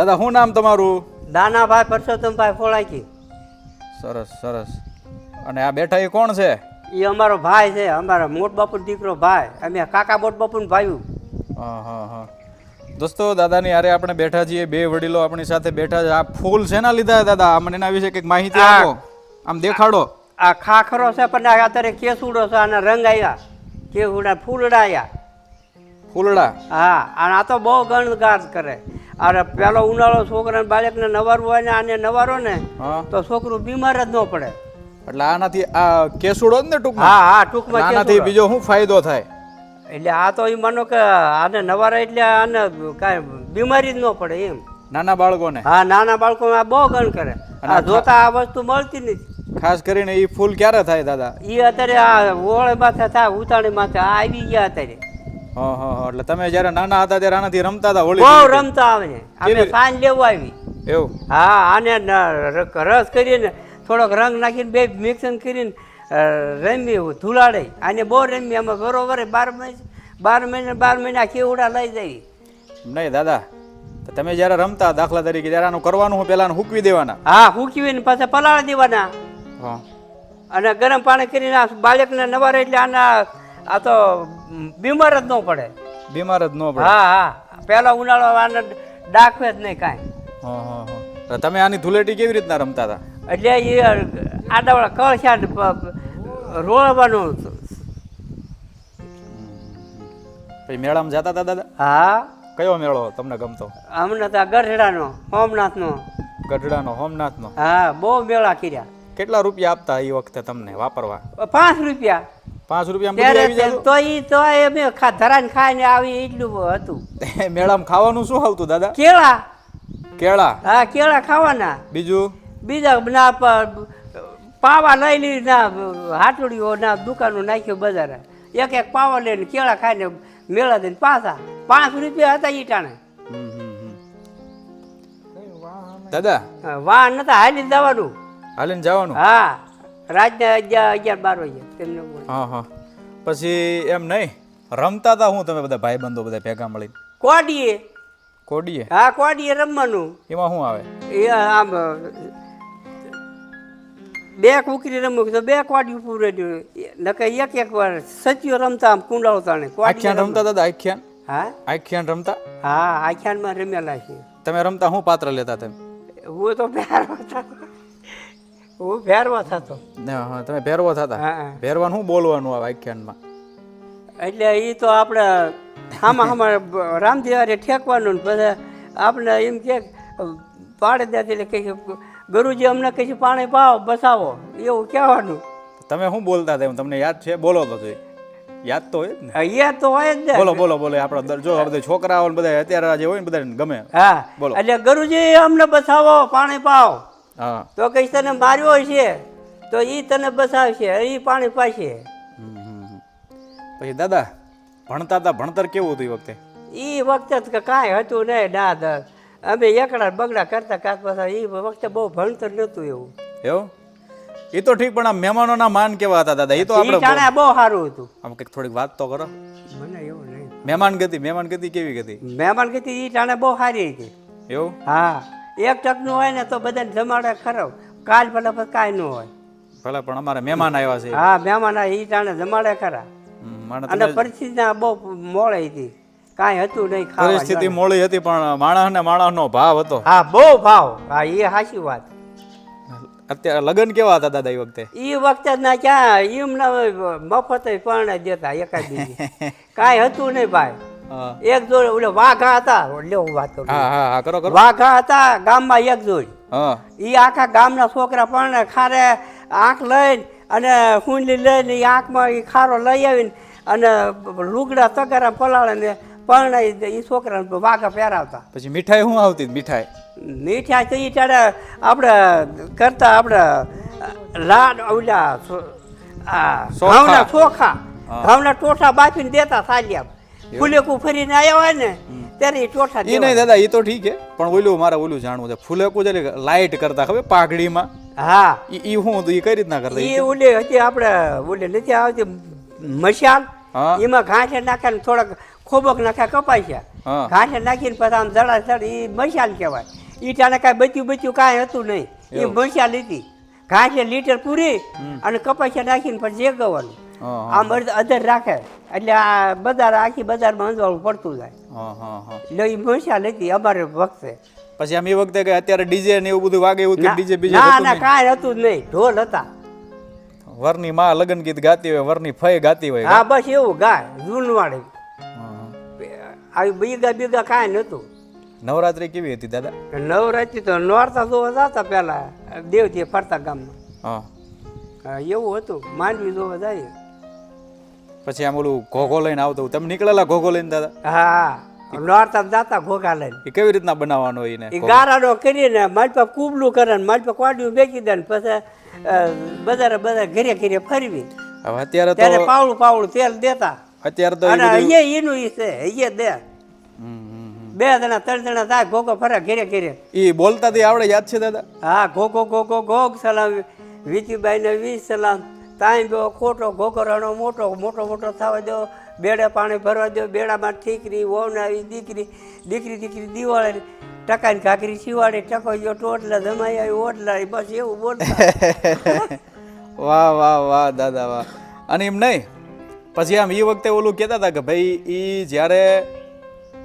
દાદા શું નામ તમારું? દાનાભાઈ પરસોત્તમભાઈ ફોળાકી. સરસ સરસ. અને આ બેઠા એ કોણ છે? એ અમારો ભાઈ છે અમારા મોટ બાપુનો દીકરો ભાઈ. અમે કાકા મોટ બાપુને ભાઈ. હા હા હા. દોસ્તો દાદાની અરે આપણે બેઠા છીએ બે વડીલો આપણી સાથે બેઠા છે. આ ફૂલ શેના લીધા દાદા? મને એના વિશે કંઈક માહિતી આપો. આમ દેખાડો. આ ખાખરો છે પણ અત્યારે કેસુડો છે આના રંગ આવ્યા કેસુડા ફૂલડા આવ્યા ફૂલડા? હા અને આ તો બહુ ગણગાર કરે. અરે પેલો ઉનાળો છોકરાને બાળકને નવારવું હોય ને આને નવારો ને તો છોકરું બીમાર જ ન પડે. એટલે આનાથી આ કેસુડો જ ને ટૂંકમાં? હા હા ટૂંકમાં આનાથી બીજો શું ફાયદો થાય? એટલે આ તો એ માનો કે આને નવારા એટલે આને કાંઈ બીમારી જ ન પડે એમ. નાના બાળકોને? હા નાના બાળકો આ બહુ ગણ કરે. આ જોતા આ વસ્તુ મળતી નથી. ખાસ કરીને એ ફૂલ ક્યારે થાય દાદા? એ અત્યારે આ ઓળે માથે થાય ઉતાણી માથે આવી ગયા અત્યારે. એટલે તમે જ્યારે નાના હતા ત્યારે આનાથી રમતા હતા હોળી બહુ રમતા આવે ને અમે સાંજ લેવા આવી. એવું? હા આને રસ કરીને થોડોક રંગ નાખીને બે મિક્સન કરીને રમી ધુલાડે. આને બહુ રમી. અમે બરોબર બાર મહિને બાર મહિને બાર મહિના કેવડા લઈ જઈ નહીં દાદા. તમે જ્યારે રમતા દાખલા તરીકે ત્યારે આનું કરવાનું હું પેલા હૂકવી દેવાના. હા હુકવીને પાછા પલાળી દેવાના. હા. અને ગરમ પાણી કરીને બાળકને નવારે એટલે આના આ તો બીમાર જ ન પડે. બીમાર જ ન પડે? હા હા. પહેલો ઉનાળો આને ડાકવે જ નહીં કાંઈ. હા હા હા. તમે આની ધૂળેટી કેવી રીતના રમતા હતા? એટલે એ આડાવાળા કળશા રોળવાનું પછી મેળામાં જતા હતા દાદા? હા. કયો મેળો તમને ગમતો? અમને તો ગઢડાનો સોમનાથનો. ગઢડાનો સોમનાથનો? હા બહુ મેળા કર્યા. કેટલા રૂપિયા આપતા એ વખતે તમને વાપરવા? પાંચ રૂપિયા. પાંચ રૂપિયા તો એ તો અમે ખાઈને આવી એટલું હતું. મેળામાં ખાવાનું શું આવતું દાદા? કેળા. કેળા. હા કેળા ખાવાના. બીજું? બીજા ના પાવા લઈ લીધી ના હાટડીઓ ના દુકાનો નાખ્યો બજારે. એક એક પાવા લઈને કેળા ખાઈને મેળા દઈને પાછા. પાંચ રૂપિયા હતા ઈટાણે. દાદા વાહ નતા હાલી જવાનું. હાલીને જવાનું? હા. રાતના અગિયાર અગિયાર બાર વાગે તેમને હા હા. પછી એમ નહીં રમતા હતા હું તમે બધા ભાઈબંધો બધા ભેગા મળી કોડીએ. કોડીએ? હા કોડીએ રમવાનું. એમાં શું આવે? એ આમ બે કુકરી રમવું તો બે કોડી પૂરે નકે એક એક વાર સચિયો રમતા આમ કુંડાળો તાણે આખ્યાન રમતા હતા આખ્યાન? હા? આખ્યાન રમતા? હા આખ્યાનમાં રમેલા છે તમે રમતા શું પાત્ર લેતા તમે? હું તો પ્યાર થતો હું ફેરવા થતો. તમે ભેરવો થતા. ભેરવાનું શું બોલવાનું આ વ્યાખ્યાનમાં? એટલે એ તો આપણે આમાં આમાં રામદેવારે ઠેકવાનું ને પછી આપણે એમ કે પાડે દે એટલે કહે ગુરુજી અમને કહે પાણી પાવ બસાવો. એવું કહેવાનું. તમે શું બોલતા હતા તમને યાદ છે? બોલો તો યાદ તો હોય યાદ ને. તો હોય જ ને. બોલો બોલો બોલો આપણે જો બધા છોકરાઓ બધા અત્યારે જે હોય ને બધા ગમે. હા બોલો. એટલે ગુરુજી અમને બસાવો પાણી પાવો તો કઈ તને માર્યો છે તો એ તને બસાવશે એ પાણી પાશે. હમ. પછી દાદા ભણતા હતા ભણતર કેવું હતું એ વખતે? એ વખતે કાંઈ હતું નહીં દાદા અમે એકડા બગડા કરતા કાચ પાછા એ વખતે બહુ ભણતર નહોતું એવું. એવું? એ તો ઠીક પણ આ મહેમાનોના માન કેવા હતા દાદા? એ તો આપણે જાણે બહુ સારું હતું. આમ કંઈક થોડીક વાત તો કરો. મને એવું નહીં. મહેમાન ગતિ મહેમાન ગતિ કેવી ગતિ? મહેમાન ગતિ એ જાણે બહુ સારી હતી. એવું? હા. એક ટકનું હોય ને તો બધાને જમાડે ખરો. કાલ ભલે કાંઈ ન હોય. ભલે પણ અમારે મહેમાન આવ્યા છે. હા મહેમાન એ જાણે જમાડે ખરા. અને તમે પરિસ્થિતિ બહુ મોડે હતી. કાંઈ હતું નહીં પરિસ્થિતિ મોડી હતી પણ માણસ ને માણસનો ભાવ હતો. હા બહુ ભાવ. હા એ સાચી વાત. અત્યારે લગ્ન કેવા હતા દાદા એ વખતે? એ વખતે ના ક્યાં એમ ના મફત પણ દેતા એકાદ કાંઈ હતું નહીં ભાઈ. એક જોડ ઓલે વાઘા હતા લે હું વાત કરું હા હા હા, કરો કરો. વાઘા હતા ગામમાં એક જોડ. હા. એ આખા ગામના છોકરા પણ ખારે આંખ લઈને અને હુંડલી લઈને એ આંખમાં એ ખારો લઈ આવીને અને લુગડા તગારા પલાળે ને પરણાઈ એ છોકરાને વાઘા પહેરાવતા. પછી મીઠાઈ શું આવતી મીઠાઈ? મીઠાઈ તો એ ત્યારે આપણે કરતા આપણે લાડ ઓલા. ઘઉંના ચોખા. ઘઉંના ટોઠા બાફીને દેતા થાલિયા. ફૂલેકું ફરીને આવ્યા હોય ને ત્યારે એ ટોઠા એ નહીં દાદા એ તો ઠીક છે. પણ ઓલું મારે ઓલું જાણવું છે. ફૂલેકું છે લાઈટ કરતા ખબર પાઘડીમાં? હા. એ હું એ કઈ રીતના કરતા? એ ઓલે હતી આપણે ઓલે નથી આવતી. મશાલ એમાં ઘાસે નાખે ને થોડાક ખોબક નાખ્યા કપાય છે. ઘાસે નાખીને પછી આમ જડા ચડ એ મશાલ કહેવાય. ઈટાને કાંઈ બચ્યું બચ્યું કાંઈ હતું નહીં. એ. મશાલ હતી. ઘાસે લીટર પૂરી અને કપાસ્યા નાખીને પછી જેગવાનું હા હા આમ અધ- અધર રાખે. એટલે આ બજાર આખી બજારમાં અંજવાળું પડતું જાય. એટલે એ મશાલ હતી અમારે વખતે પછી આમ એ વખતે કે અત્યારે ડીજે ને એવું બધું વાગે એવું ડીજે બીજે ના ના કાંઈ હતું જ નહીં. ઢોલ હતા. વરની માં લગ્ન ગીત ગાતી હોય વરની ફય ગાતી હોય. હા બસ એવું ગાય હા. આવી બીગા બીગા કાંઈ નહોતું. નવરાત્રી કેવી હતી દાદા? નવરાત્રી તો નોરતા જોવા જતા પહેલા દેવજી ફરતા ગામમાં. હા, એવું હતું. માંડવી જોવા જાય પછી આમ ઓલું ઘોઘો લઈને આવતો તમે નીકળેલા ઘોઘો લઈને દાદા? હા નોરતા જતા ઘોઘા લઈને. એ કેવી રીતના બનાવવાનો હોય એ ગારાનો કરીને મારી પાસે કૂબલું કરે ને મારી પાસે કોડિયું બેકી દે ને પછી બજારે બજારે ઘરે ઘરે ફરવી. હવે અત્યારે તો પાવડું પાવડું તેલ દેતા. અત્યારે તો અને અહીંયા એનું ઈ છે અહીંયા દે. બે જણા ત્રણ જણા થાય ઘોઘો ફરે ઘેરે ઘેરે. એ બોલતા આવડે યાદ છે દાદા? હા ઘોઘો ઘોઘો ઘોઘ સલામ વીતીબાઈને વીસ સલામ. તાઈ દો ખોટો, ઘોઘરાનો મોટો મોટો મોટો થવા દો, બેડે પાણી ભરવા દો, બેડામાં ઠીકરી વહુનાવી દીકરી દીકરી દીકરી દિવાળે ટકાની કાકરી શિવાડે ટકો ગયો, ટોટલા જમાઈ આવી, ઓટલા બસ એવું બોલ વાહ વાહ વાહ, દાદા, વાહ. અને એમ નહીં, પછી આમ એ વખતે ઓલું કહેતા હતા કે ભાઈ એ જ્યારે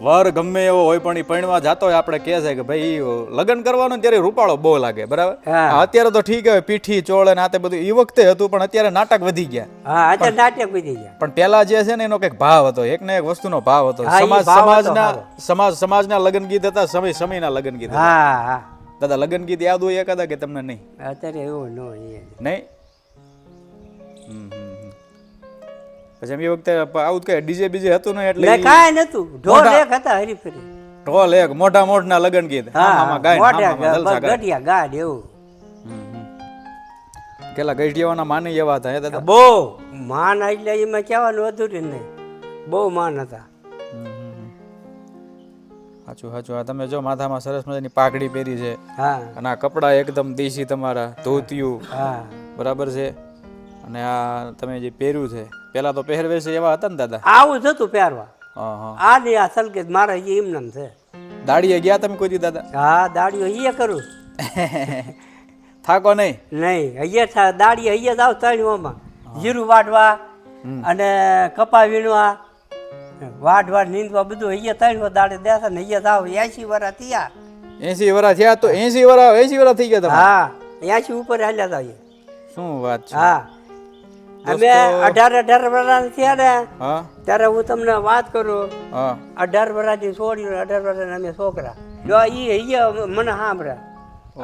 વર ગમે એવો હોય પણ એ પરણવા જતો હોય આપણે કહે છે કે ભાઈ લગ્ન કરવાનો ત્યારે રૂપાળો બહુ લાગે બરાબર હા. અત્યારે તો ઠીક હવે પીઠી ચોળ અને આતે બધું એ વખતે હતું પણ અત્યારે નાટક વધી ગયા હા અત્યારે નાટક વધી ગયા પણ પેલા જે છે ને એનો કંઈક ભાવ હતો એક ને એક વસ્તુનો ભાવ હતો સમાજ સમાજના. સમાજ સમાજના લગ્ન ગીત હતા સમય સમયના લગ્ન ગીત. હા હા દાદા લગ્ન ગીત યાદ હોય એકાદા કે તમને નહીં અત્યારે એવું ન નહીં હમ. પછી એમ એ વખતે આવું કઈ ડીજે બીજે હતું નહીં એટલે ને કાંઈ નતું ઢોલ એક હતા હરીફરી. ઢોલ એક મોટા મોટના લગન ગીત. આમાં ગાય ને મોઢે કરે. ગઢિયા ગાડ એવું. પેલા ગઢિયાવાના માની એવા હતા દાદા? બહુ માન એટલે એમાં કહેવાનું અધૂરી નહીં. બહુ માન હતા. સાચું સાચું. આ તમે જો માથામાં સરસ મજાની પાઘડી પહેરી છે. હા. અને આ કપડાં એકદમ દેશી તમારા ધોતિયું. હા. બરાબર છે? અને આ તમે જે પહેર્યું છે પેલા તો પહેરવેશ એવા હતા ને દાદા? આવું જ હતું પહેરવા. આ ને આ સલકેત મારે એ એમનામ છે. દાડીએ ગયા તમે કોઈ દી દાદા? હા દાડીઓ અહીંયા કરું. થાકો નહીં? નહીં અહીંયા થા દાડી અહીંયા જાવ તળીઓમાં જીરું વાટવા અને કપા વીણવા વાટવા નીંદવા બધું અહીંયા તળીઓ દાડે દેતા ને અહીંયા જાવ એસી વરા થયા. એસી વરા થયા? તો એસી વરા એસી વરા થઈ ગયા હા એસી ઉપર હાલ્યા તા શું વાત છે? હા. અમે અઢાર અઢાર વર્ષ થયા ને ત્યારે હું તમને વાત કરું. હા. અઢાર વર્ષની છોડી અઢાર વર્ષ અમે છોકરા. જો ઈ અહીંયા મને સાંભળે.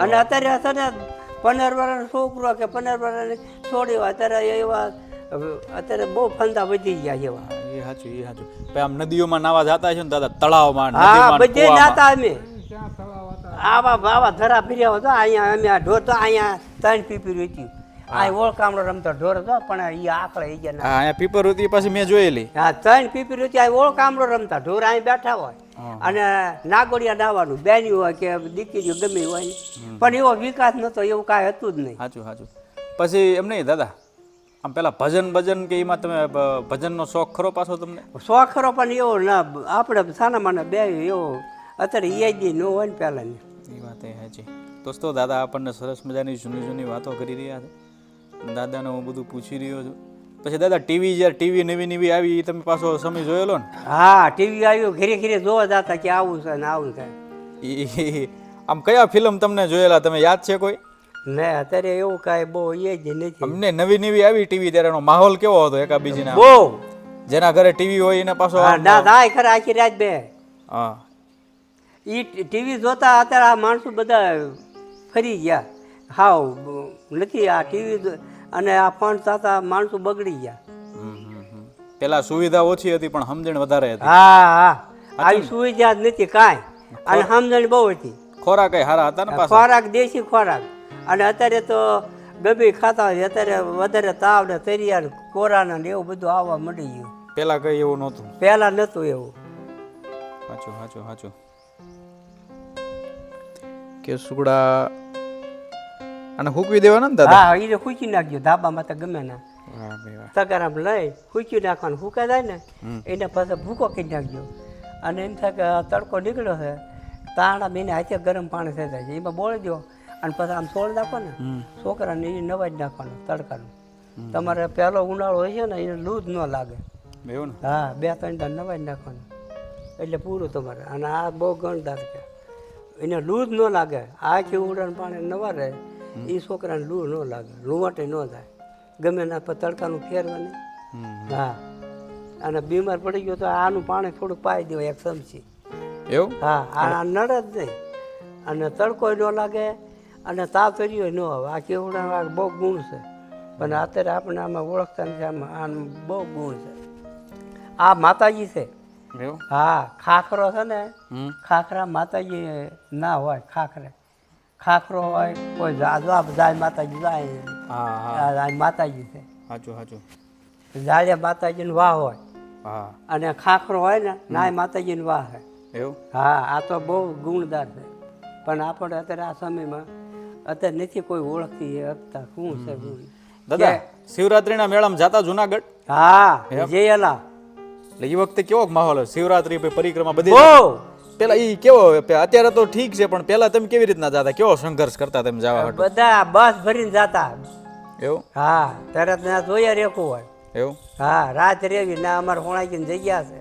અને અત્યારે અત્યારે ને પંદર વર્ષ છોકરો કે પંદર વર્ષ છોડ્યો અત્યારે એવા અત્યારે બહુ ફંદા વધી ગયા એવા. એ સાચું એ સાચું. પછી આમ નદીઓમાં નાવા જતા છે ને દાદા તળાવમાં હા નદીમાં બધે જતા અમે. આવા આવા ધરા ફર્યા હતા અહીંયા અમે આ ઢોર તો અહીંયા ત્રણ પીપી રહેતી આ ઓળખામણો રમતો ઢોર હતો પણ એ આકળે એ ગયા હા અહીંયા પીપર હતી પછી મેં જોયેલી. હા ત્રણ પીપી રહેતી આ ઓળખામણો રમતા ઢોર અહીં બેઠા હોય. અને નાગોડિયા નાવાનું બેની હોય કે દીકરીઓ ગમે હોય પણ એવો વિકાસ નતો એવું કાંઈ હતું જ નહીં. સાચું સાચું. પછી એમ નહીં દાદા આમ પેલા ભજન ભજન કે એમાં તમે ભજનનો શોખ ખરો પાછો તમને? શોખ ખરો પણ એવો ના આપણે સાનામાના બે એવો અત્યારે યાદી ન હોય ને પહેલાંની એ વાત એ સાચી. દોસ્તો દાદા આપણને સરસ મજાની જૂની જૂની વાતો કરી રહ્યા છે. દાદાને હું બધું પૂછી રહ્યો છું. પછી દાદા ટીવી જ્યારે ટીવી નવી નવી આવી એ તમે પાછો સમય જોયેલો ને? હા ટીવી આવ્યું ઘરે ઘરે જોવા જતા કે આવું છે ને આવું ઈ આમ કયા ફિલ્મ તમને જોયેલા તમે યાદ છે કોઈ? ને અત્યારે એવું કાંઈ બહુ એ જ નથી. અમને નવી નવી આવી ટીવી ત્યારે માહોલ કેવો હતો એકા બીજીના બહુ. જેના ઘરે ટીવી હોય એને પાછો ના થાય ખરા આખી રાત બે. હા. ઈ ટીવી જોતા અત્યારે આ માણસો બધા ફરી ગયા. હાવ નથી આ ટીવી અને આ ફંડ થતા માણસો બગડી ગયા. પેલા સુવિધા ઓછી હતી પણ સમજણ વધારે હતી. હા હા. આવી સુવિધા જ નથી કાંઈ. અને સમજણ બહુ હતી. ખોરાક હારા હતા ને ખોરાક દેશી ખોરાક. અને અત્યારે તો ગભી ખાતા હોય અત્યારે વધારે તાવ ને તરિયા કોરાના ને એવું બધું આવવા મળી ગયું. પેલા કઈ એવું નહોતું. પહેલાં નહોતું એવું. સાચું સાચું સાચું. કે સુગડા અને હૂકવી દેવાના ને દાદા? હા એ ખુશી નાખજો. ધાબામાં તો ગમે ના. તગારામ લઈ ફૂંકી નાખવાનું. ફૂંકાઈ જાય ને એને પાછા ભૂકો કરી નાખજો. અને એમ થાય કે તડકો નીકળ્યો છે તાણા બેને હાથે ગરમ પાણી થઈ જાય છે. એમાં બોળી દો અને પછી આમ સોળ નાખો ને છોકરાને એ નવાજ નાખવાનું તડકાનું. તમારે પહેલો ઉનાળો હોય છે ને એને લૂ જ ન લાગે. હા બે ત્રણ દાન નવાજ નાખવાનું. એટલે પૂરું તમારે. અને આ બહુ ગણદાર છે. એને લૂ જ ન લાગે. આ કે ઉડાન પાણી નવા રહે એ છોકરાને લૂ ન લાગે લૂંવાટે ન થાય ગમે ના તડકાનું ફેરવાની. હા. અને બીમાર પડી ગયો તો આનું પાણી થોડું પાઈ દેવાય એક ચમચી. એવું? હા આ નડે જ નહીં. અને તડકો ન લાગે અને તાવ તર્યો ન આવે. આ કેવડા બહુ ગુણ છે. પણ અત્યારે આપણે આમાં ઓળખતા નથી આમાં આનું બહુ ગુણ છે. આ માતાજી છે. હા ખાખરો છે ને ખાખરા માતાજી ના હોય ખાખરે. ખાખરો હોય કોઈ જાદવા જાય માતાજી જાય હા માતાજી છે. સાચું સાચું જાડે માતાજીનું વાહ હોય. હા. અને ખાખરો હોય ને નાય માતાજીની વાહ હોય એવું? હા આ તો બહુ ગુણદાર છે. પણ આપણે અત્યારે આ સમયમાં અત્યારે નથી કોઈ ઓળખતી હકતા શું છે દાદા શિવરાત્રીના મેળામાં જાતા જુનાગઢ? હા જેલા એટલે એ વખતે કેવો માહોલ? શિવરાત્રી પરિક્રમા બધી પેલા ઈ કેવો અત્યારે તો ઠીક છે પણ પેલા તમે કેવી રીતના જતા? કેવો સંઘર્ષ કરતા તમે જવા માટે બધા બસ ભરીને જતા. એવું? હા તરત ના જોયા રેખું હોય. એવું? હા રાત રેવી ના અમારે હોણાકીને જગ્યા છે.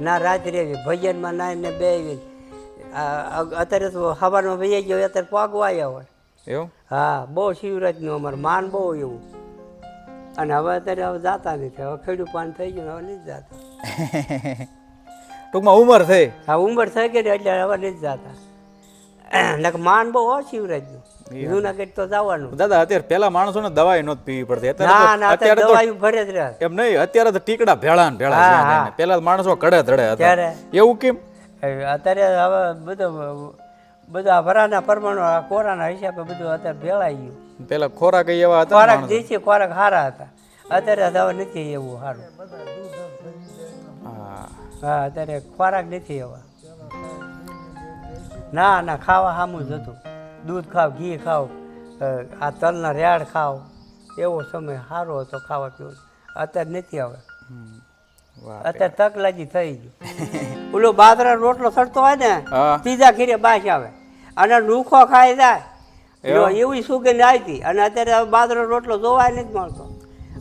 ના રાત રેવી ભજનમાં ના ને બે અત્યારે તો હવારમાં ભૈયા ગયો અત્યારે પાગવા આવ્યા હોય. એવું? હા બહુ શિવરાજનું અમારે માન બહુ એવું. અને હવે અત્યારે હવે જાતા નથી હવે ખેડૂત પાન થઈ ગયું હવે નથી જાતા. ટૂંકમાં ઉંમર થઈ. હા ઉંમર થઈ ગઈ ને એટલે હવે નથી જતા. માન બહુ શિવરાજનું. જુનાગઢ તો જવાનું. દાદા અત્યારે પેલા માણસોને દવાઈ નહોતી પીવી પડતી. અત્યારે દવાઈ ભરે જ રહે એમ નહીં અત્યારે તો ટીકડા ભેળા ને ભેળા પેલા માણસો કડે ધડે હતા. એવું કેમ? અત્યારે હવે બધું બધા ભરાના પરમાણુ આ કોરાના હિસાબે બધું અત્યારે ભેળાઈ ગયું. પેલા ખોરાક એવા હતા ખોરાક જે છે ખોરાક સારા હતા. અત્યારે હવે નથી એવું સારું. હા અત્યારે ખોરાક નથી એવા ના ના ખાવા સામું જ હતું. દૂધ ખાવ ઘી ખાવ આ તલના રેડ ખાવ એવો સમય સારો હતો ખાવા પીવાનો. અત્યારે નથી હવે. અત્યારે તક તકલાજી થઈ ગયું ઓલો બાદરા રોટલો સડતો હોય ને ત્રીજા ઘીરે બાશ આવે. અને લુખો ખાઈ જાય. એવી? સુગંધ આવી અને અત્યારે બાદરો રોટલો જોવાય નથી મળતો.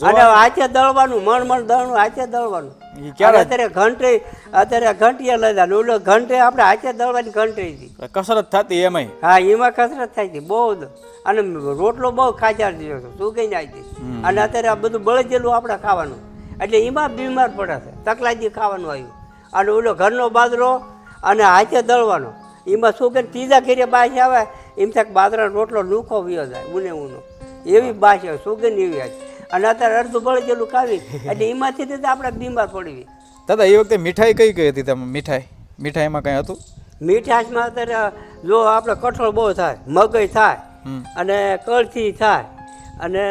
અને હાથે દળવાનું મણ મણ દળનું હાથે દળવાનું. ક્યારે? અત્યારે ઘંટી અત્યારે ઘંટીએ લઈ જાય ઓલો ઘંટે આપણે હાથે દળવાની ઘંટી હતી. કસરત થતી એમાંય? હા એમાં કસરત થાય હતી બહુ અને રોટલો બહુ ખાચાર થયો હતો આવી હતી? અને અત્યારે આ બધું બળજેલું આપણે ખાવાનું. એટલે એમાં બીમાર પડે છે તકલાજી ખાવાનું આવ્યું. અને ઓલો ઘરનો બાજરો અને હાથે દળવાનો. એમાં સુગંધ ત્રીજા ઘેરે બાશ આવે એમ થાય કે રોટલો લુખો વ્યો જાય ઉને ઉનો. એવી બાસી આવે સુગંધ એવી આવે અને અત્યારે અડધું બળેજેલું ખાવી એટલે એમાંથી તો આપણે બીમાર પડવી. દાદા એ વખતે મીઠાઈ કઈ કઈ હતી તમે? મીઠાઈ? મીઠાઈમાં કઈ હતું? મીઠાઈમાં અત્યારે જો આપણે કઠોળ બહુ થાય મગઈ થાય અને કળથી થાય અને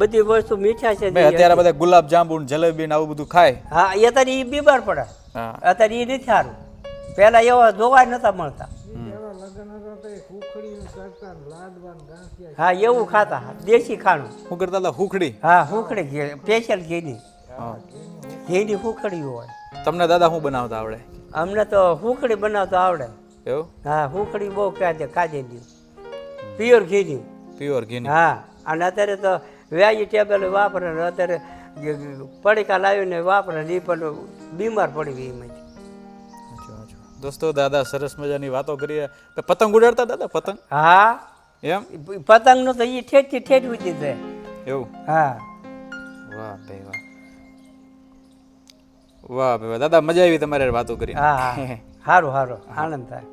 બધી વસ્તુ મીઠા છે. અત્યારે બધા ગુલાબ જાંબુ જલેબી ને આવું બધું ખાય? હા એ અત્યારે એ બીમાર પડે. અત્યારે એ નથી સારું. પહેલાં એવા જોવા નતા મળતા. હા એવું ખાતા દેશી ખાણું. શું કરતા હતા હુખડી. હા હુખડી ઘી સ્પેશિયલ ઘીની. હા. ઘીની હુખડી હોય. તમને દાદા શું બનાવતા આવડે? અમને તો હુખડી બનાવતો આવડે. એવું? હા હુખડી બહુ ખાધે ખાધેલી પ્યોર ઘીની. પ્યોર ઘી હા અને અત્યારે તો વેજીટેબલ વાપરે અત્યારે પડીકા લાવીને વાપરે ને એ પણ બીમાર પડી ગઈ એમાંથી. દોસ્તો દાદા સરસ મજાની વાતો કરીએ. તો પતંગ ઉડાડતા દાદા પતંગ? હા. એમ? પતંગનો તો એ ઠેઠ ઠેઠ ઉડી છે એવું? હા. વાહ ભાઈ વાહ. વાહ ભાઈ દાદા મજા આવી તમારે વાતો કરી. હા હા. સારું સારું આનંદ થાય.